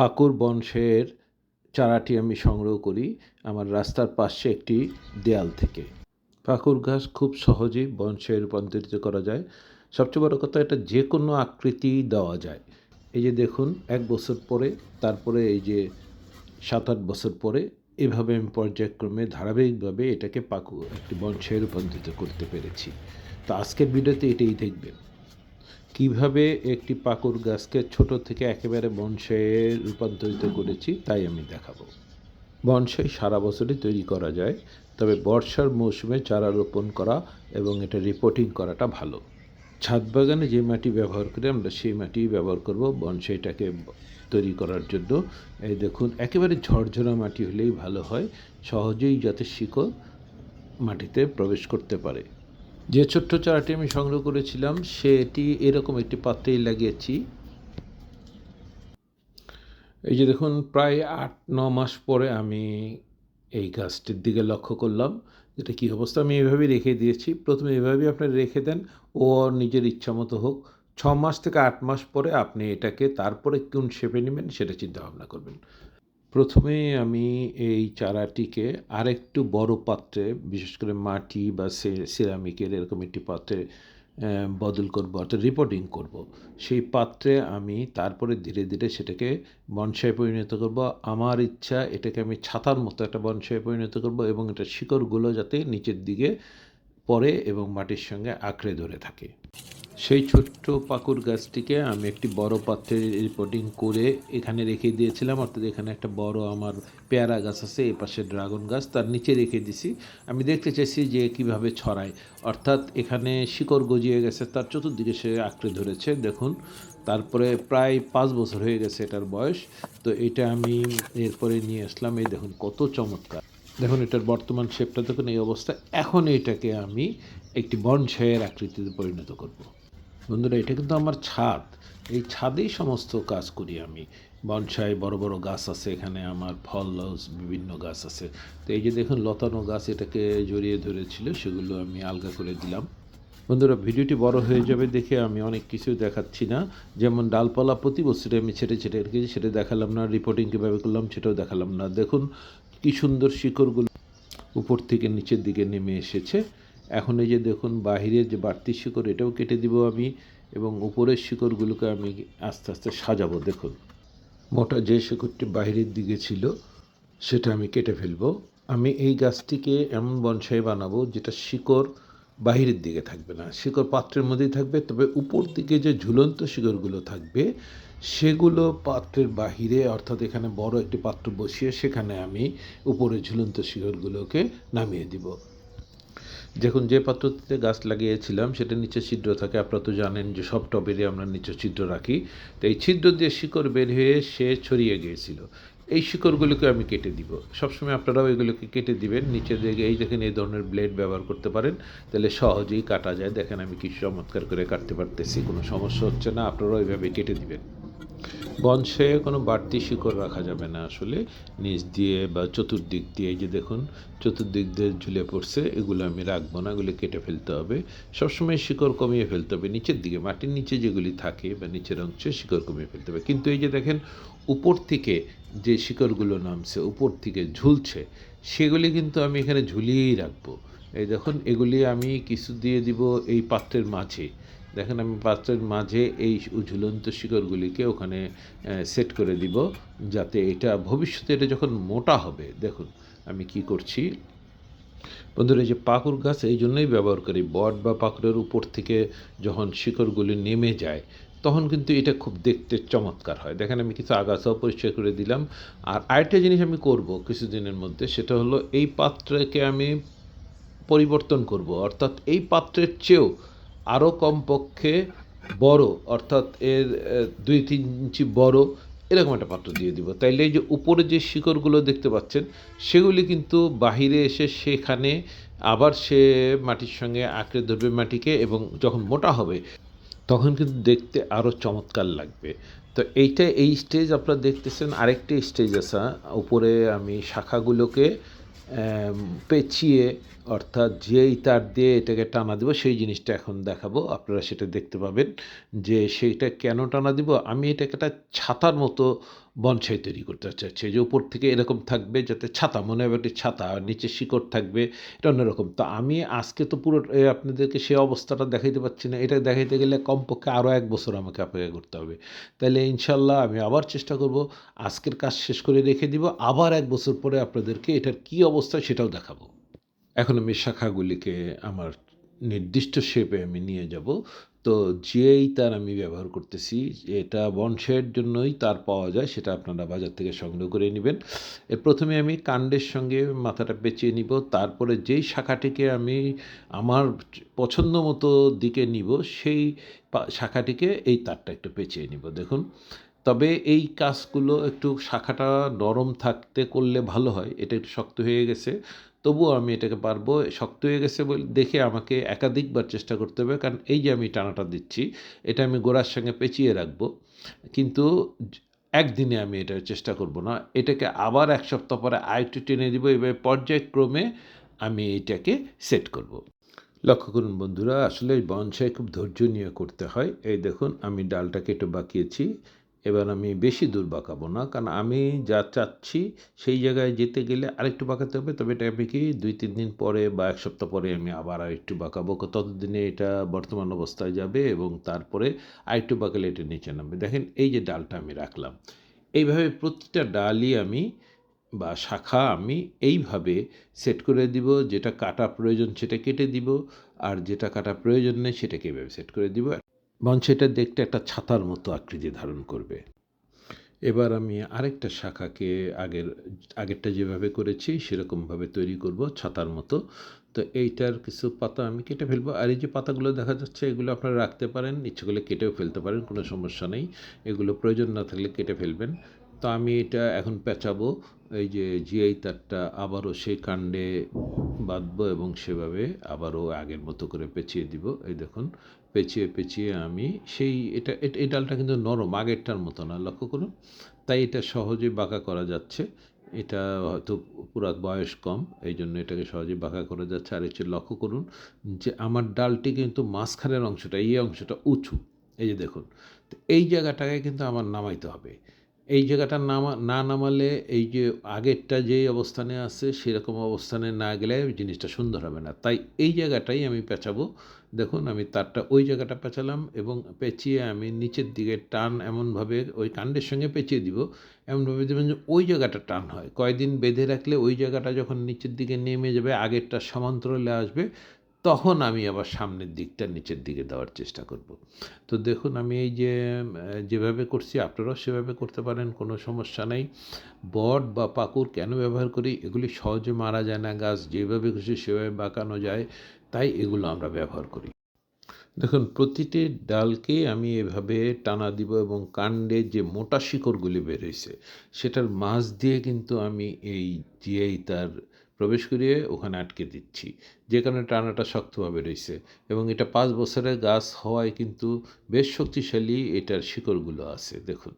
পাকুর বংশের চারাটি আমি সংগ্রহ করি আমার রাস্তার পাশে একটি দেয়াল থেকে। পাকুর ঘাস খুব সহজেই বংশে রূপান্তরিত করা যায়। সবচেয়ে বড় কথা এটা যে কোনো আকৃতি দেওয়া যায়। এই যে দেখুন, এক বছর পরে, তারপরে এই যে সাত আট বছর পরে, এভাবে আমি পর্যায়ক্রমে ধারাবাহিকভাবে এটাকে পাকু, একটি বংশে রূপান্তরিত করতে পেরেছি। তো আজকের ভিডিওতে এটাই দেখবেন। কীভাবে একটি পাকুর গাছকে ছোট থেকে একেবারে বনসাইয়ে রূপান্তরিত করেছি, তাই আমি দেখাবো। বনসাই সারা বছরই তৈরি করা যায়, তবে বর্ষার মৌসুমে চারা রোপণ করা এবং এটা রিপোর্টিং করাটা ভালো। ছাদ বাগানে যে মাটি ব্যবহার করি আমরা, সেই মাটি ব্যবহার করব বনসাইটাকে তৈরি করার জন্য। এই দেখুন, একেবারে ঝরঝরা মাটি হলেই ভালো হয়, সহজেই যাতে শিকড় মাটিতে প্রবেশ করতে পারে। যে ছোট্ট চারাটি আমি সংগ্রহ করেছিলাম, সেটি এরকম একটি পাত্রেই লাগিয়েছি। এই যে দেখুন, প্রায় আট, ন মাস পরে আমি এই গাছটির দিকে লক্ষ্য করলাম যেটা কী অবস্থা? আমি এভাবেই রেখে দিয়েছি। প্রথমে এভাবেই আপনারা রেখে দেন, ও নিজের ইচ্ছা মতো হোক। ছ মাস থেকে আট মাস পরে আপনি এটাকে তারপরে কোন শেপে নেবেন, সেটা চিন্তা ভাবনা করবেন। প্রথমে আমি এই চারাটিকে আরেকটু বড় পাত্রে, বিশেষ করে মাটি বা সিরামিকের এরকম একটি পাত্রে বদল করব, অর্থাৎ রিপোর্টিং করব। সেই পাত্রে আমি তারপরে ধীরে ধীরে সেটাকে বনসায় পরিণত করব। আমার ইচ্ছা এটাকে আমি ছাতার মতো একটা বনসায় পরিণত করব এবং এটা শিকড়গুলো যাতে নিচের দিকে পড়ে এবং মাটির সঙ্গে আঁকড়ে ধরে থাকে। সেই ছোট্ট পাকুর গাছটিকে আমি একটি বড় পাত্রে রিপোর্টিং করে এখানে রেখে দিয়েছিলাম। অর্থাৎ এখানে একটা বড় আমার পেয়ারা গাছ আছে এ পাশে ড্রাগন গাছ, তার নিচে রেখে দিছি। আমি দেখতে চাইছি যে কীভাবে ছড়ায়। অর্থাৎ এখানে শিকড় গজিয়ে গেছে, তার চতুর্দিকে সে আঁকড়ে ধরেছে, দেখুন। তারপরে প্রায় পাঁচ বছর হয়ে গেছে এটার বয়স। তো এটা আমি এরপরে নিয়ে আসলাম, এই দেখুন কত চমৎকার। দেখুন, এটার বর্তমান শেপটা দেখুন এই অবস্থা এখন এটাকে আমি একটি বনসাইয়ের আকৃতিতে পরিণত করব। বন্ধুরা, এটা কিন্তু আমার ছাদ। এই ছাদেই সমস্ত কাজ করি আমি। বনসাই বড় বড় গাছ আছে এখানে, আমার ফল বিভিন্ন গাছ আছে। তো এই যে দেখুন, লতানো গাছ এটাকে জড়িয়ে ধরেছিল, সেগুলো আমি আলগা করে দিলাম। বন্ধুরা, ভিডিওটি বড় হয়ে যাবে দেখে আমি অনেক কিছু দেখাচ্ছি না। যেমন ডালপালা প্রতি বছরে আমি ছেটে ছেটে রেখেছি সেটা দেখালাম না রিপোর্টিং কীভাবে করলাম সেটাও দেখালাম না। দেখুন, কি সুন্দর শিকড়গুলো উপর থেকে নিচের দিকে নেমে এসেছে। এখন এই যে দেখুন, বাহিরের যে বাড়তি শিকড়, এটাও কেটে দিব আমি এবং উপরের শিকড়গুলোকে আমি আস্তে আস্তে সাজাবো। দেখুন, মোটা যে শিকড়টি বাহিরের দিকে ছিল, সেটা আমি কেটে ফেলব। আমি এই গাছটিকে এমন বনসাই বানাবো যেটা শিকড় বাহিরের দিকে থাকবে না। শিকড় পাত্রের মধ্যেই থাকবে, তবে উপর দিকে যে ঝুলন্ত শিকড়গুলো থাকবে, সেগুলো পাত্রের বাহিরে, অর্থাৎ এখানে বড় একটি পাত্র বসিয়ে সেখানে আমি উপরে ঝুলন্ত শিকড়গুলোকে নামিয়ে দিব। দেখুন, যে পাত্রটিতে গাছ লাগিয়েছিলাম সেটা নিচে ছিদ্র থাকে। আপনারা তো জানেন যে সব টবেরই আমরা নিচে ছিদ্র রাখি। তো এই ছিদ্র দিয়ে শিকড় বের হয়ে সে ছড়িয়ে গিয়েছিল। এই শিকড়গুলোকে আমি কেটে দিব। সবসময় আপনারাও এগুলোকে কেটে দিবেন। নিচে দিকে এই দেখেন, এই ধরনের ব্লেড ব্যবহার করতে পারেন। তাহলে সহজেই কাটা যায়। দেখেন, আমি কি চমৎকার করে কাটতে পারতেছি, কোনো সমস্যা হচ্ছে না। আপনারাও এইভাবে কেটে দিবেন। বনসে কোনো বাড়তি শিকড় রাখা যাবে না আসলে। নিচ দিয়ে বা চতুর্দিক দিয়ে যে দেখুন, চতুর্দিক দিয়ে ঝুলে পড়ছে, এগুলো আমি রাখব না, এগুলো কেটে ফেলতে হবে। সবসময় শিকড় কমিয়ে ফেলতে হবে, নিচের দিকে, মাটির নিচে যেগুলি থাকে বা নিচের অংশে শিকড় কমিয়ে ফেলতে হবে। কিন্তু এই যে দেখেন, উপর থেকে যে শিকড়গুলো নামছে, উপর থেকে ঝুলছে, সেগুলি কিন্তু আমি এখানে ঝুলিয়েই রাখব। এই দেখুন, এগুলি আমি কিছু দিয়ে দিব এই পাত্রের মাঝে। দেখেন, আমি পাত্রের মাঝে এই ঝুলন্ত শিকড়গুলিকে ওখানে সেট করে দিব যাতে এটা ভবিষ্যতে এটা যখন মোটা হবে, দেখুন আমি কি করছি। বন্ধুরা, এই যে পাকুর গাছ, এই জন্যই ব্যবহার করি। বট বা পাকুরের উপর থেকে যখন শিকড়গুলি নেমে যায়, তখন কিন্তু এটা খুব দেখতে চমৎকার হয়। দেখেন, আমি কিছু আগাছাও পরিষ্কার করে দিলাম। আর আরেকটা জিনিস আমি করব কিছুদিনের মধ্যে, সেটা হলো এই পাত্রকে আমি পরিবর্তন করব। অর্থাৎ এই পাত্রের চেয়েও আরও কমপক্ষে বড়, অর্থাৎ এর দুই তিন ইঞ্চি বড়, এরকম একটা পাত্র দিয়ে দিব। তাইলে এই যে উপরে যে শিকড়গুলো দেখতে পাচ্ছেন, সেগুলি কিন্তু বাহিরে এসে সেখানে আবার সে মাটির সঙ্গে আঁকড়ে ধরবে মাটিকে এবং যখন মোটা হবে, তখন কিন্তু দেখতে আরও চমৎকার লাগবে। তো এইটা এই স্টেজ আপনারা দেখতেছেন, আরেকটি স্টেজ আছে, উপরে আমি শাখাগুলোকে পেঁচিয়ে অর্থাৎ যেই তার দিয়ে এটাকে টানা দিব, সেই জিনিসটা এখন দেখাবো। আপনারা সেটা দেখতে পাবেন যে সেইটা কেন টানা দিব? আমি এটাকে একটা ছাতার মতো বনসাই তৈরি করতে চাচ্ছে যে উপর থেকে এরকম থাকবে যাতে ছাতা, মনে হবে একটি ছাতা, আর নিচে শিকড় থাকবে, এটা অন্যরকম। তো আমি আজকে তো পুরো আপনাদেরকে সেই অবস্থাটা দেখাইতে পারছি না। এটা দেখাইতে গেলে কমপক্ষে আরও এক বছর আমাকে অপেক্ষা করতে হবে। তাহলে ইনশাল্লাহ আমি আবার চেষ্টা করব, আজকের কাজ শেষ করে রেখে দিব, আবার এক বছর পরে আপনাদেরকে এটার কী অবস্থা সেটাও দেখাবো। এখন আমি শাখাগুলিকে আমার নির্দিষ্ট শেপে আমি নিয়ে যাব। তো যেই তার আমি ব্যবহার করতেছি, এটা বনসাইয়ের জন্যই তার পাওয়া যায়, সেটা আপনারা বাজার থেকে সংগ্রহ করে নেবেন। এর প্রথমে আমি কাণ্ডের সঙ্গে মাথাটা পেঁচিয়ে নিব, তারপরে যেই শাখাটিকে আমি আমার পছন্দ মতো দিকে নিব, সেই শাখাটিকে এই তারটা একটু পেঁচিয়ে নিব, দেখুন। তবে এই কাজগুলো একটু শাখাটা নরম থাকতে করলে ভালো হয়, এটা একটু শক্ত হয়ে গেছে। তবুও আমি এটাকে পারব, শক্ত হয়ে গেছে বলে দেখে আমাকে একাধিকবার চেষ্টা করতে হবে, কারণ এই যে আমি টানাটা দিচ্ছি, এটা আমি গোড়ার সঙ্গে পেঁচিয়ে রাখব। কিন্তু একদিনে আমি এটা চেষ্টা করব না, এটাকে আবার এক সপ্তাহ পরে আরেকটু টেনে দিব এবার পর্যায়ক্রমে আমি এটাকে সেট করব। লক্ষ্য করুন বন্ধুরা, আসলে বনসাই খুব ধৈর্য নিয়ে করতে হয়। এই দেখুন, আমি ডালটাকে একটু বাঁকিয়েছি। এবার আমি বেশি দূর বাঁকাবো না, কারণ আমি যা চাচ্ছি সেই জায়গায় যেতে গেলে আরেকটু বাঁকাতে হবে। তবে এটা আমি কি দুই, তিন দিন পরে বা এক সপ্তাহ পরে আমি আবার আরেকটু বাঁকাবো। ততদিনে এটা বর্তমান অবস্থায় যাবে এবং তারপরে আরেকটু বাঁকালে এটা নিচে নামবে। দেখেন এই যে ডালটা আমি রাখলাম, এইভাবে প্রতিটা ডালই আমি বা শাখা আমি এইভাবে সেট করে দিব, যেটা কাটা প্রয়োজন সেটা কেটে দিব, আর যেটা কাটা প্রয়োজন নেই সেটাকে এইভাবে সেট করে দিব। মঞ্চেটা দেখতে একটা ছাতার মতো আকৃতি ধারণ করবে। এবার আমি আরেকটা শাখাকে আগের, আগেরটা যেভাবে করেছি সেরকমভাবে তৈরি করব ছাতার মতো। তো এইটার কিছু পাতা আমি কেটে ফেলব। আর এই যে পাতাগুলো দেখা যাচ্ছে, এগুলো আপনারা রাখতে পারেন। ইচ্ছে করলে কেটেও ফেলতে পারেন, কোনো সমস্যা নেই। এগুলো প্রয়োজন না থাকলে কেটে ফেলবেন। তো আমি এটা এখন পেঁচাবো। এই যে জিআই তারটা আবারও সেই কাণ্ডে বাঁধবো এবং সেভাবে আবারও আগের মতো করে পেঁচিয়ে দিব। এই দেখুন পেঁচিয়ে পেঁচিয়ে আমি সেই এটা, এটা- এই ডালটা কিন্তু নরম, আগেরটার মতো না, লক্ষ্য করুন। তাই এটা সহজে বাঁকা করা যাচ্ছে। এটা হয়তো পুরা বয়স কম, এই জন্য এটাকে সহজে বাঁকা করা যাচ্ছে। আর হচ্ছে লক্ষ্য করুন যে আমার ডালটি কিন্তু মাঝখানের অংশটা, এই অংশটা উঁচু। এই যে দেখুন, তো এই জায়গাটাকে কিন্তু আমার নামাইতে হবে। এই জায়গাটা নামা, না নামালে এই যে আগেরটা যেই অবস্থানে আছে সেরকম অবস্থানে না গেলে জিনিসটা সুন্দর হবে না। তাই এই জায়গাটাই আমি পেঁচাবো। দেখুন, আমি তারটা ওই জায়গাটা পেঁচালাম এবং পেঁচিয়ে আমি নিচের দিকে টান এমনভাবে ওই কাণ্ডের সঙ্গে পেঁচিয়ে দিব। এমনভাবে দেবেন যে ওই জায়গাটা টান হয়। কয়দিন বেঁধে রাখলে ওই জায়গাটা যখন নিচের দিকে নেমে যাবে, আগেরটা সমান্তরালে আসবে তখন আমি আবার সামনের দিকটা, নিচের দিকে দেওয়ার চেষ্টা করব। তো দেখুন, আমি এই যে, যেভাবে করছি, আপনারাও সেভাবে করতে পারেন, কোনো সমস্যা নেই। বট বা পাকুর কেন ব্যবহার করি? এগুলি সহজে মারা যায় না, গাছ যেভাবে খুশি সেভাবে বাঁকানো যায়, তাই এগুলো আমরা ব্যবহার করি। দেখুন, প্রতিটি ডালকে আমি এভাবে টানা দিব এবং কাণ্ডে যে মোটা শিকড়গুলি বেরোইছে সেটার মাছ দিয়ে কিন্তু আমি এই জিআই তার প্রবেশ করিয়ে ওখানে আটকে দিচ্ছি। যে কারণে টানাটা শক্তভাবে রয়েছে এবং এটা পাঁচ বছরের গাছ হওয়ায় কিন্তু বেশ শক্তিশালী এটার শিকড়গুলো আছে, দেখুন।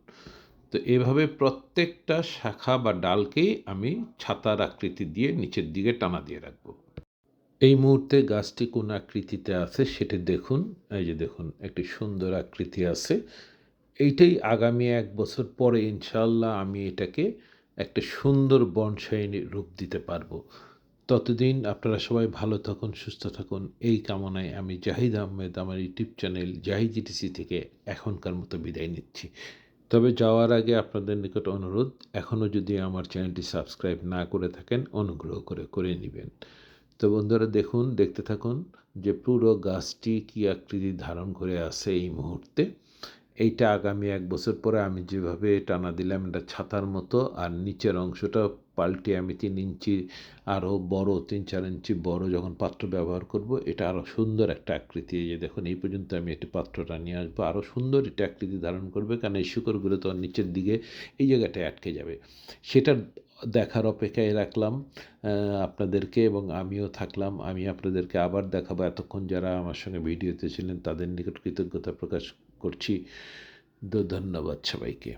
তো এভাবে প্রত্যেকটা শাখা বা ডালকেই আমি ছাতার আকৃতি দিয়ে নিচের দিকে টানা দিয়ে রাখব। এই মুহূর্তে গাছটি কোন আকৃতিতে আছে সেটি দেখুন। এই যে দেখুন, একটি সুন্দর আকৃতি আছে। এইটাই আগামী এক বছর পরে ইনশাল্লাহ আমি এটাকে একটা সুন্দর বনসাই রূপ দিতে পারব। ততদিন আপনারা সবাই ভালো থাকুন, সুস্থ থাকুন। এই কামনায় আমি জাহিদ আহমেদ আমার ইউটিউব চ্যানেল জাহিদ জিটিসি থেকে এখনকার মতো বিদায় নিচ্ছি। তবে যাওয়ার আগে আপনাদের নিকট অনুরোধ, এখনও যদি আমার চ্যানেলটি সাবস্ক্রাইব না করে থাকেন, অনুগ্রহ করে করে নেবেন। তো বন্ধুরা, দেখুন, দেখতে থাকুন যে পুরো গাছটি কী আকৃতি ধারণ করে আছে এই মুহূর্তে। এইটা আগামী এক বছর পরে আমি যেভাবে টানা দিলাম, এটা ছাতার মতো, আর নিচের অংশটা পাল্টে আমি তিন ইঞ্চি আরও বড়, তিন চার ইঞ্চি বড় যখন পাত্র ব্যবহার করব, এটা আরও সুন্দর একটা আকৃতি। এই যে দেখুন, এই পর্যন্ত আমি একটি পাত্রটা নিয়ে আসব। আরও সুন্দর এটা আকৃতি ধারণ করবে, কারণ এই শিকড়গুলো তো নিচের দিকে এই জায়গাটায় আটকে যাবে। সেটা দেখার অপেক্ষায় রাখলাম আপনাদেরকে এবং আমিও থাকলাম। আমি আপনাদেরকে আবার দেখাবো। এতক্ষণ যারা আমার সঙ্গে ভিডিওতে ছিলেন, তাদের নিকট কৃতজ্ঞতা প্রকাশ করছি। ধন্যবাদ সবাইকে।